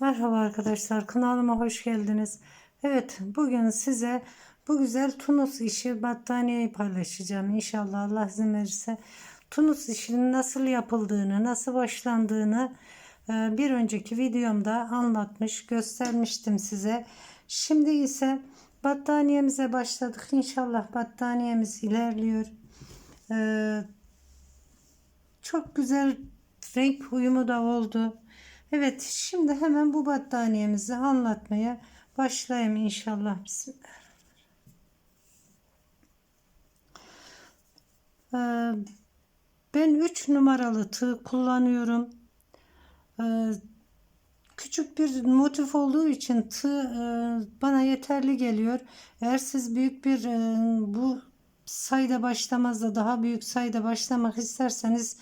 Merhaba arkadaşlar kanalıma hoş geldiniz. Evet bugün size bu güzel Tunus işi battaniyeyi paylaşacağım. İnşallah Allah izin verirse Tunus işinin nasıl yapıldığını, nasıl başlandığını e, bir önceki videomda anlatmış, göstermiştim size. Şimdi ise battaniyemize başladık. İnşallah battaniyemiz ilerliyor. Ee, çok güzel renk uyumu da oldu. Evet şimdi hemen bu battaniyemizi anlatmaya başlayayım inşallah. Ee, ben 3 numaralı tığ kullanıyorum. Ee, küçük bir motif olduğu için tığ e, bana yeterli geliyor. Eğer siz büyük bir e, bu sayıda başlamaz da daha büyük sayıda başlamak isterseniz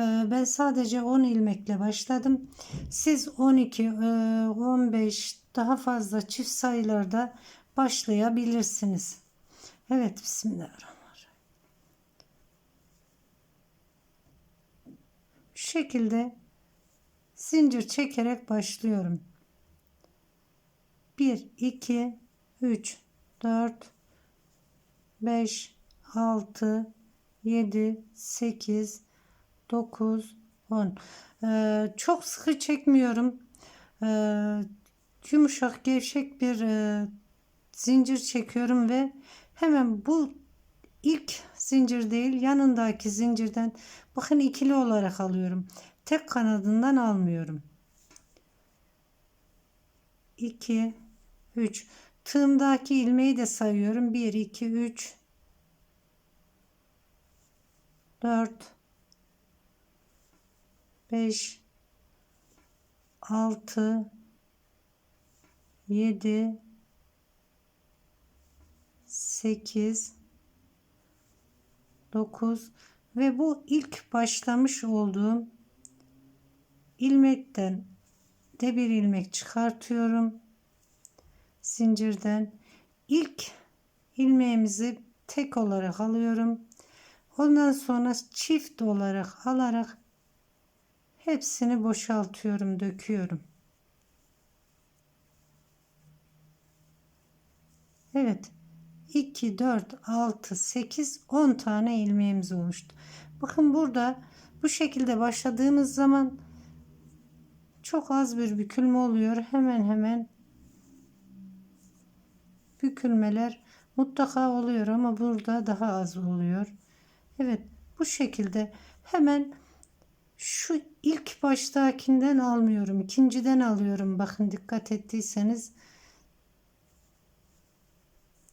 ben sadece 10 ilmekle başladım. Siz 12, e, 15 daha fazla çift sayılarda başlayabilirsiniz. Evet Bismillahirrahmanirrahim. Şu şekilde zincir çekerek başlıyorum. 1, 2, 3, 4, 5, 6, 7, 8, 9, 10. Ee, çok sıkı çekmiyorum. Ee, yumuşak, gevşek bir e, zincir çekiyorum ve hemen bu ilk zincir değil yanındaki zincirden bakın ikili olarak alıyorum. Tek kanadından almıyorum. 2 3 tığımdaki ilmeği de sayıyorum. 1 2 3 4 5 6 7 8 9 ve bu ilk başlamış olduğum ilmekten de bir ilmek çıkartıyorum. Zincirden ilk ilmeğimizi tek olarak alıyorum. Ondan sonra çift olarak alarak hepsini boşaltıyorum döküyorum Evet 2 4 6 8 10 tane ilmeğimiz oluştu bakın burada bu şekilde başladığımız zaman çok az bir bükülme oluyor. Hemen hemen bükülmeler mutlaka oluyor ama burada daha az oluyor. Evet bu şekilde hemen şu ilk baştakinden almıyorum. ikinciden alıyorum. Bakın dikkat ettiyseniz.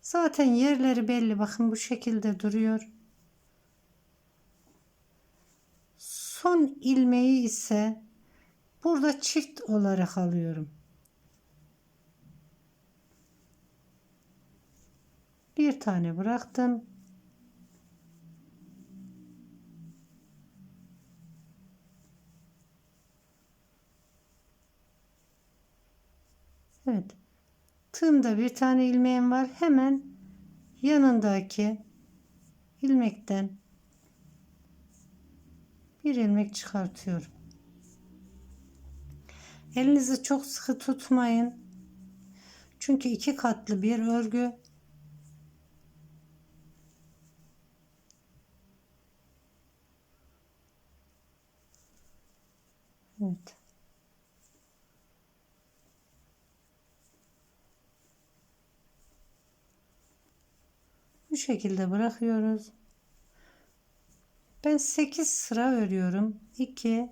Zaten yerleri belli. Bakın bu şekilde duruyor. Son ilmeği ise Burada çift olarak alıyorum. Bir tane bıraktım. Evet. Tığımda bir tane ilmeğim var. Hemen yanındaki ilmekten bir ilmek çıkartıyorum. Elinizi çok sıkı tutmayın. Çünkü iki katlı bir örgü. Evet. Bu şekilde bırakıyoruz. Ben 8 sıra örüyorum. 2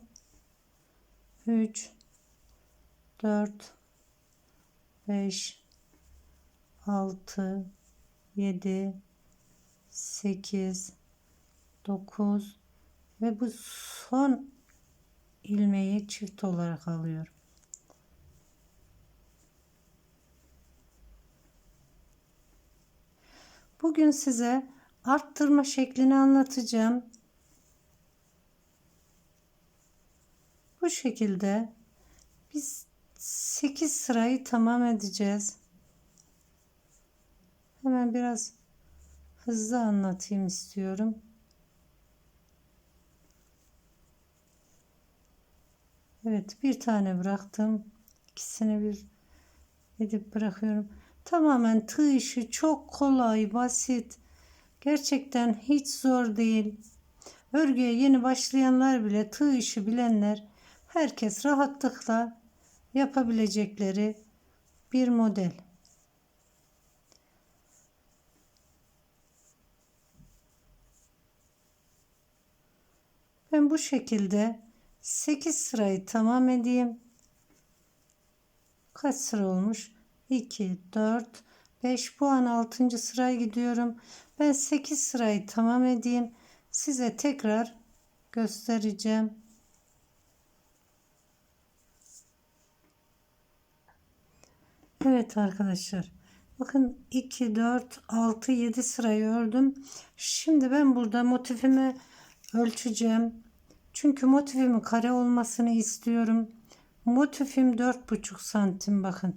3 4 5 6 7 8 9 ve bu son ilmeği çift olarak alıyorum. Bugün size arttırma şeklini anlatacağım. Bu şekilde biz 8 sırayı tamam edeceğiz. Hemen biraz hızlı anlatayım istiyorum. Evet bir tane bıraktım. İkisini bir edip bırakıyorum. Tamamen tığ işi çok kolay, basit. Gerçekten hiç zor değil. Örgüye yeni başlayanlar bile tığ işi bilenler herkes rahatlıkla yapabilecekleri bir model. Ben bu şekilde 8 sırayı tamam edeyim. Kaç sıra olmuş? 2, 4, 5. Bu an 6. sıraya gidiyorum. Ben 8 sırayı tamam edeyim. Size tekrar göstereceğim. Evet arkadaşlar. Bakın 2, 4, 6, 7 sırayı ördüm. Şimdi ben burada motifimi ölçeceğim. Çünkü motifimin kare olmasını istiyorum. Motifim 4,5 santim bakın.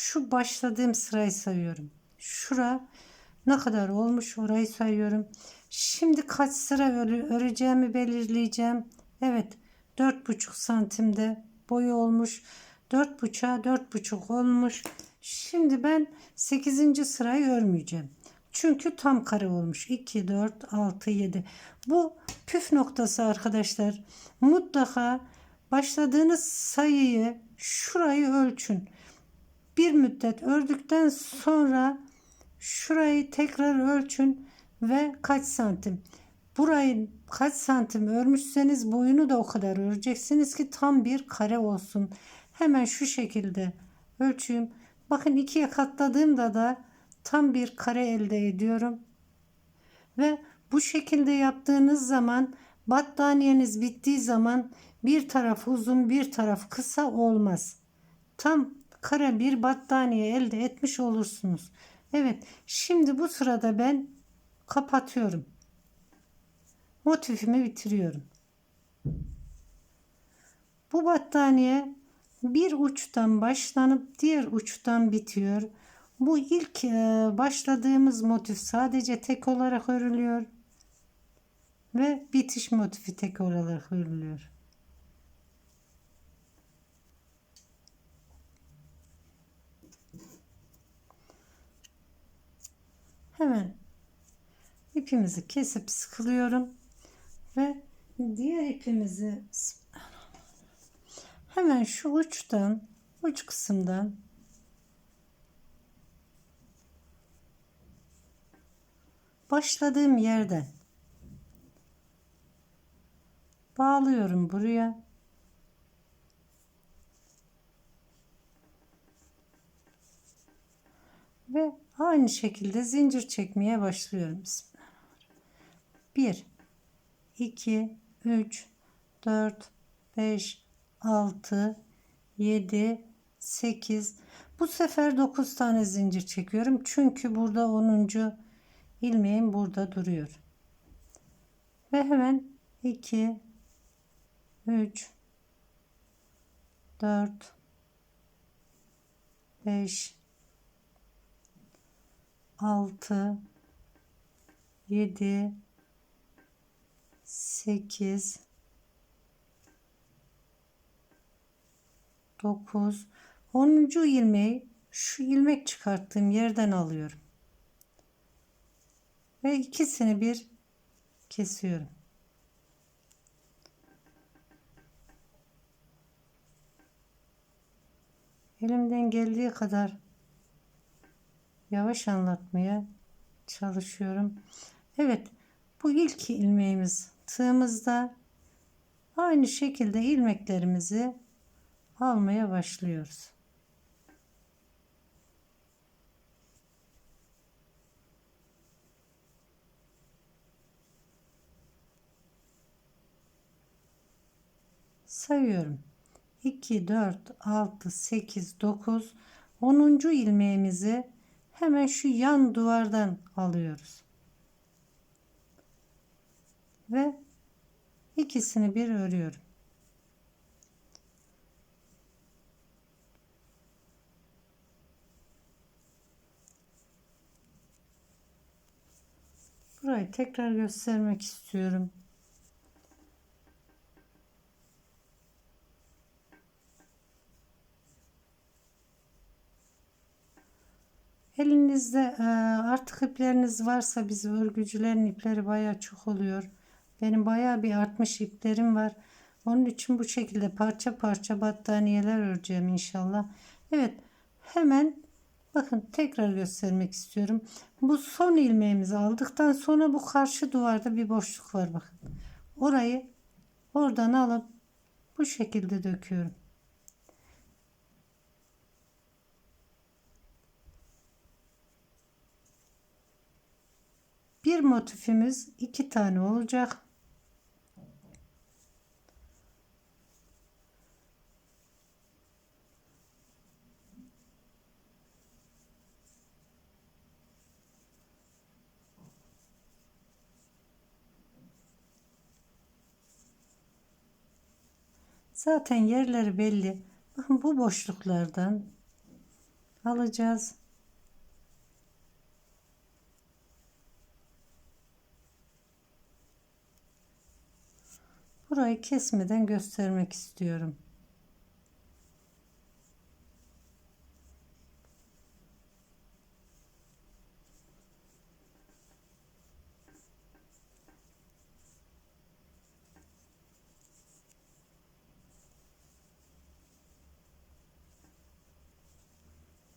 Şu başladığım sırayı sayıyorum. Şura ne kadar olmuş orayı sayıyorum. Şimdi kaç sıra öreceğimi belirleyeceğim. Evet 4,5 santimde boyu olmuş. 4,5'a 4,5 olmuş. Şimdi ben 8. sırayı örmeyeceğim. Çünkü tam kare olmuş. 2, 4, 6, 7. Bu püf noktası arkadaşlar. Mutlaka başladığınız sayıyı şurayı ölçün. Bir müddet ördükten sonra şurayı tekrar ölçün ve kaç santim. Burayı kaç santim örmüşseniz boyunu da o kadar öreceksiniz ki tam bir kare olsun. Hemen şu şekilde ölçeyim. Bakın ikiye katladığımda da tam bir kare elde ediyorum. Ve bu şekilde yaptığınız zaman battaniyeniz bittiği zaman bir taraf uzun bir taraf kısa olmaz. Tam kare bir battaniye elde etmiş olursunuz. Evet şimdi bu sırada ben kapatıyorum. Motifimi bitiriyorum. Bu battaniye bir uçtan başlanıp diğer uçtan bitiyor. Bu ilk e, başladığımız motif sadece tek olarak örülüyor ve bitiş motifi tek olarak örülüyor. Hemen ipimizi kesip sıkılıyorum ve diğer ipimizi hemen şu uçtan uç kısımdan başladığım yerden bağlıyorum buraya. Ve aynı şekilde zincir çekmeye başlıyorum. 1 2 3 4 5 6 7 8 bu sefer 9 tane zincir çekiyorum. Çünkü burada 10 ilmeğim burada duruyor. Ve hemen 2 3 4 5 6 7 8 9 10. ilmeği şu ilmek çıkarttığım yerden alıyorum. Ve ikisini bir kesiyorum. Elimden geldiği kadar yavaş anlatmaya çalışıyorum. Evet, bu ilk ilmeğimiz tığımızda aynı şekilde ilmeklerimizi almaya başlıyoruz. sayıyorum. 2, 4, 6, 8, 9, 10. ilmeğimizi hemen şu yan duvardan alıyoruz. Ve ikisini bir örüyorum. Burayı tekrar göstermek istiyorum. Elinizde e, artık ipleriniz varsa biz örgücülerin ipleri baya çok oluyor. Benim baya bir artmış iplerim var. Onun için bu şekilde parça parça battaniyeler öreceğim inşallah. Evet hemen bakın tekrar göstermek istiyorum. Bu son ilmeğimizi aldıktan sonra bu karşı duvarda bir boşluk var bakın. Orayı oradan alıp bu şekilde döküyorum. Bir motifimiz iki tane olacak. Zaten yerleri belli. Bakın bu boşluklardan alacağız. Burayı kesmeden göstermek istiyorum.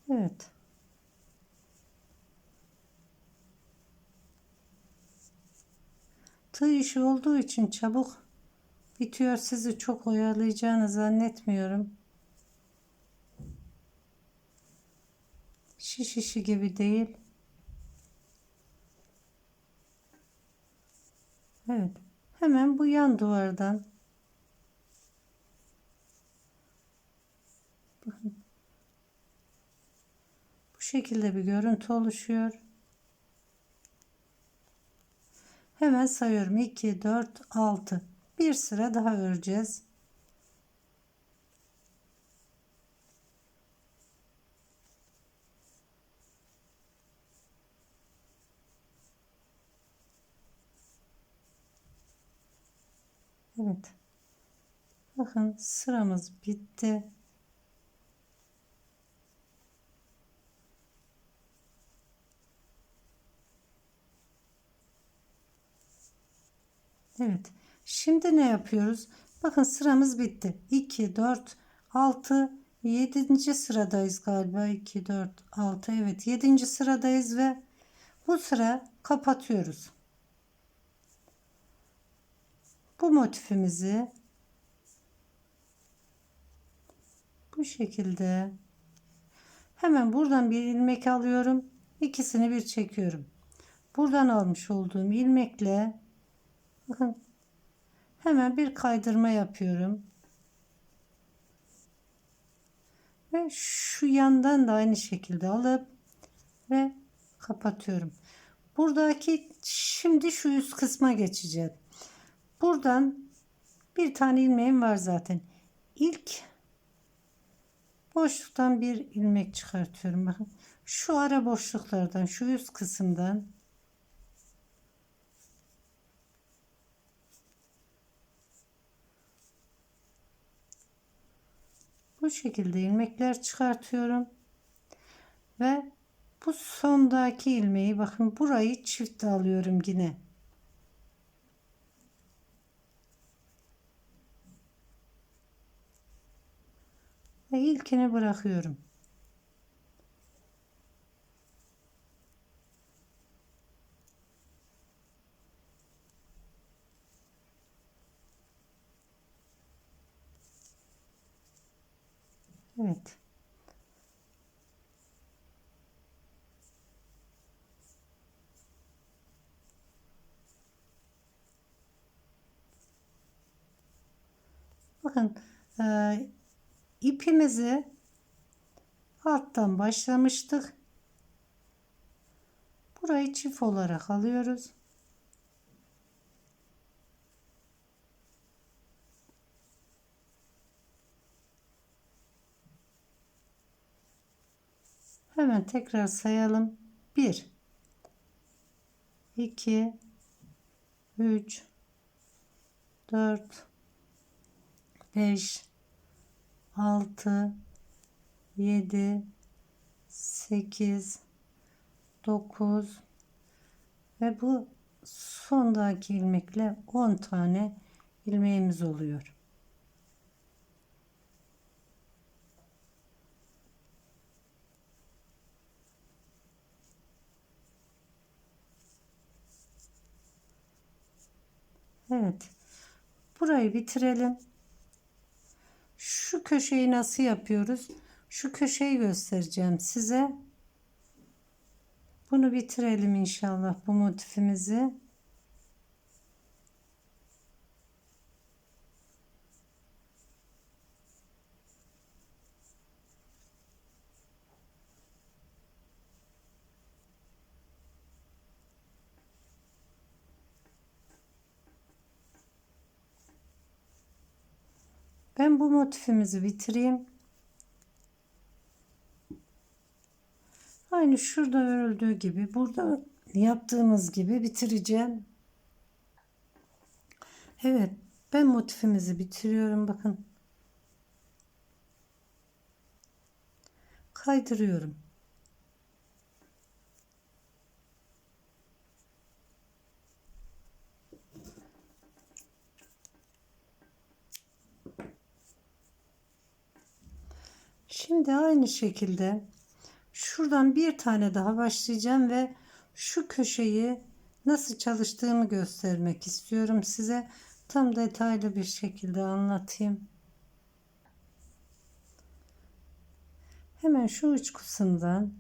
Evet. Tığ işi olduğu için çabuk bitiyor. Sizi çok oyalayacağını zannetmiyorum. Şiş işi gibi değil. Evet. Hemen bu yan duvardan bu şekilde bir görüntü oluşuyor. Hemen sayıyorum. 2, 4, 6. Bir sıra daha öreceğiz. Evet. Bakın sıramız bitti. Evet. Şimdi ne yapıyoruz? Bakın sıramız bitti. 2, 4, 6, 7. sıradayız galiba. 2, 4, 6. Evet 7. sıradayız ve bu sıra kapatıyoruz. Bu motifimizi bu şekilde hemen buradan bir ilmek alıyorum. İkisini bir çekiyorum. Buradan almış olduğum ilmekle bakın hemen bir kaydırma yapıyorum. Ve şu yandan da aynı şekilde alıp ve kapatıyorum. Buradaki şimdi şu üst kısma geçeceğim. Buradan bir tane ilmeğim var zaten. İlk boşluktan bir ilmek çıkartıyorum. Bakın şu ara boşluklardan şu üst kısımdan bu şekilde ilmekler çıkartıyorum. Ve bu sondaki ilmeği bakın burayı çift alıyorum yine. Ve ilkini bırakıyorum Evet. Bakın e, ipimizi alttan başlamıştık. Burayı çift olarak alıyoruz. Hemen tekrar sayalım. 1 2 3 4 5 6 7 8 9 ve bu sondaki ilmekle 10 tane ilmeğimiz oluyor. Evet. Burayı bitirelim. Şu köşeyi nasıl yapıyoruz? Şu köşeyi göstereceğim size. Bunu bitirelim inşallah bu motifimizi. Ben bu motifimizi bitireyim. Aynı şurada örüldüğü gibi burada yaptığımız gibi bitireceğim. Evet ben motifimizi bitiriyorum bakın. Kaydırıyorum. Şimdi aynı şekilde şuradan bir tane daha başlayacağım ve şu köşeyi nasıl çalıştığımı göstermek istiyorum size. Tam detaylı bir şekilde anlatayım. Hemen şu uç kısımdan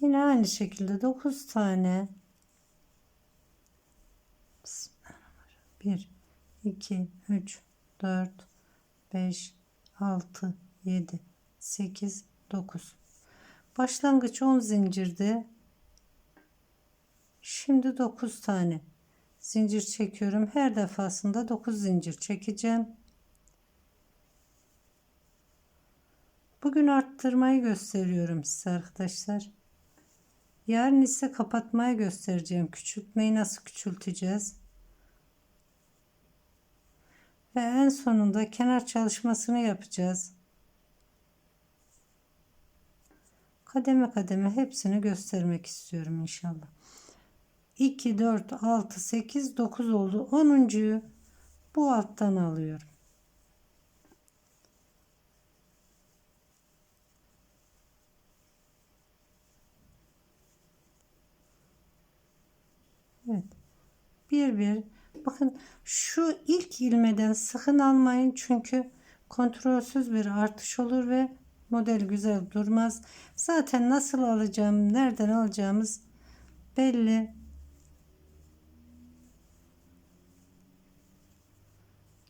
Yine aynı şekilde 9 tane 1 2 3 4 5 6 7 8 9 başlangıç 10 zincirde şimdi 9 tane zincir çekiyorum. Her defasında 9 zincir çekeceğim. Bugün arttırmayı gösteriyorum size arkadaşlar. Yarın ise kapatmayı göstereceğim. Küçültmeyi nasıl küçülteceğiz ve en sonunda kenar çalışmasını yapacağız. Kademe kademe hepsini göstermek istiyorum inşallah. 2, 4, 6, 8, 9 oldu. 10.yu bu alttan alıyorum. Evet. Bir bir Bakın şu ilk ilmeden sakın almayın çünkü kontrolsüz bir artış olur ve model güzel durmaz. Zaten nasıl alacağım, nereden alacağımız belli.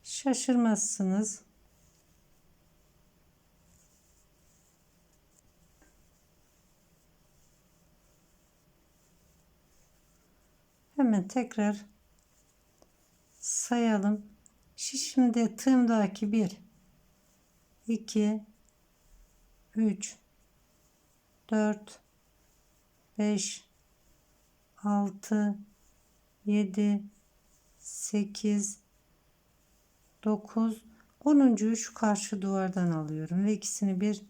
Şaşırmazsınız. Hemen tekrar sayalım. Şimdi tığımdaki 1 2 3 4 5 6 7 8 9 10'uncuyu şu karşı duvardan alıyorum ve ikisini bir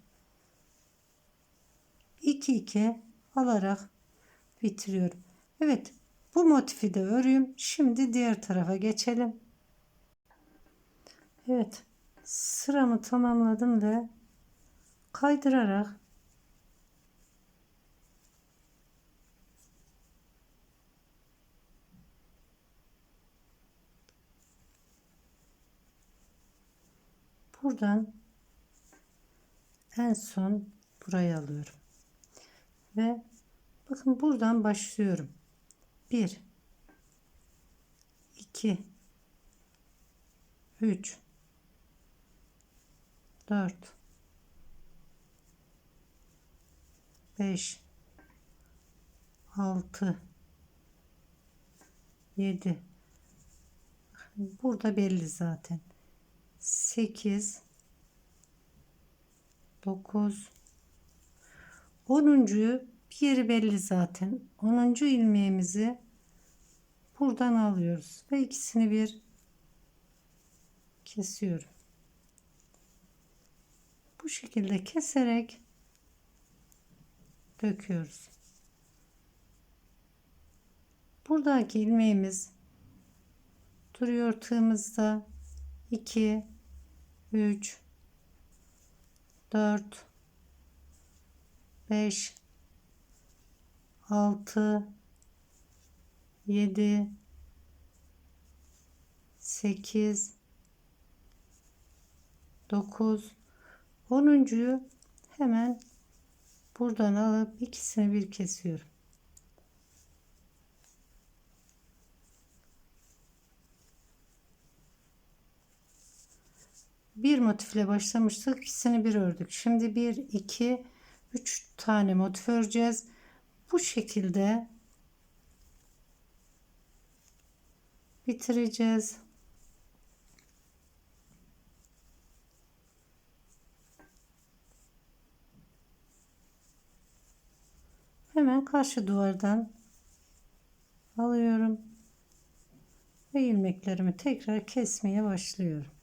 2 2 alarak bitiriyorum. Evet bu motifi de örüyorum. Şimdi diğer tarafa geçelim. Evet. Sıramı tamamladım ve kaydırarak buradan en son buraya alıyorum. Ve bakın buradan başlıyorum. 1 2 3 4 5 6 7 burada belli zaten. 8 9 10'uncuyu bir yeri belli zaten. 10. ilmeğimizi buradan alıyoruz ve ikisini bir kesiyorum. Bu şekilde keserek döküyoruz. Buradaki ilmeğimiz duruyor tığımızda 2 3 4 5 6 7 8 9 10'uncuyu hemen buradan alıp ikisini bir kesiyorum. Bir motifle başlamıştık. ikisini bir ördük. Şimdi bir, iki, üç tane motif öreceğiz. Bu şekilde bitireceğiz. Hemen karşı duvardan alıyorum ve ilmeklerimi tekrar kesmeye başlıyorum.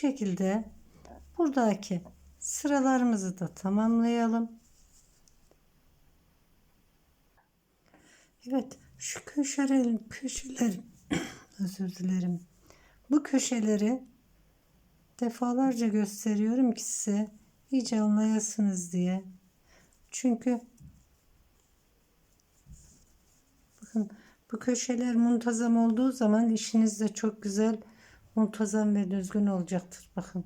Şekilde buradaki sıralarımızı da tamamlayalım. Evet şu köşelerin köşeler özür dilerim. Bu köşeleri defalarca gösteriyorum ki size iyice anlayasınız diye. Çünkü bakın bu köşeler muntazam olduğu zaman işiniz de çok güzel muntazam ve düzgün olacaktır. Bakın.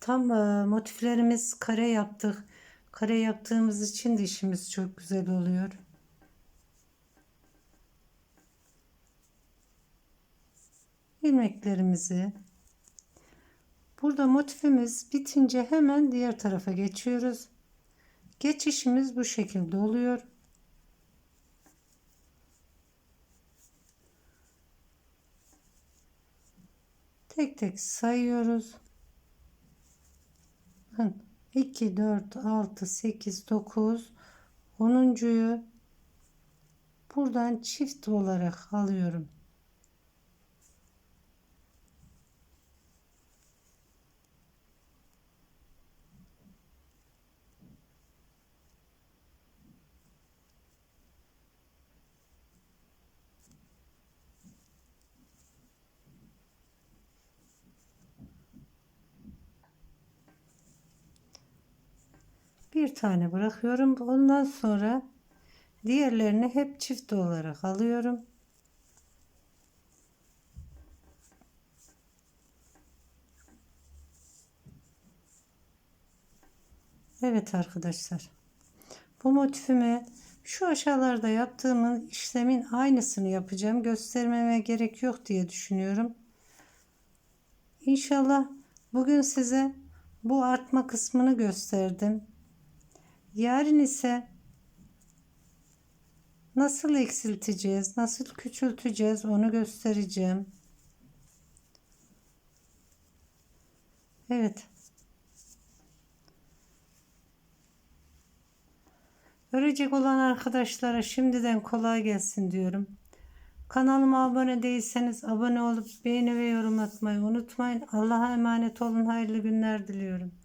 Tam e, motiflerimiz kare yaptık. Kare yaptığımız için de işimiz çok güzel oluyor. ilmeklerimizi burada motifimiz bitince hemen diğer tarafa geçiyoruz. Geçişimiz bu şekilde oluyor. Tek tek sayıyoruz. 2, 4, 6, 8, 9, 10'uncuyu buradan çift olarak alıyorum. Bir tane bırakıyorum. Ondan sonra diğerlerini hep çift olarak alıyorum. Evet arkadaşlar. Bu motifimi şu aşağılarda yaptığımın işlemin aynısını yapacağım. Göstermeme gerek yok diye düşünüyorum. İnşallah bugün size bu artma kısmını gösterdim. Yarın ise nasıl eksilteceğiz, nasıl küçülteceğiz onu göstereceğim. Evet. Örecek olan arkadaşlara şimdiden kolay gelsin diyorum. Kanalıma abone değilseniz abone olup beğeni ve yorum atmayı unutmayın. Allah'a emanet olun. Hayırlı günler diliyorum.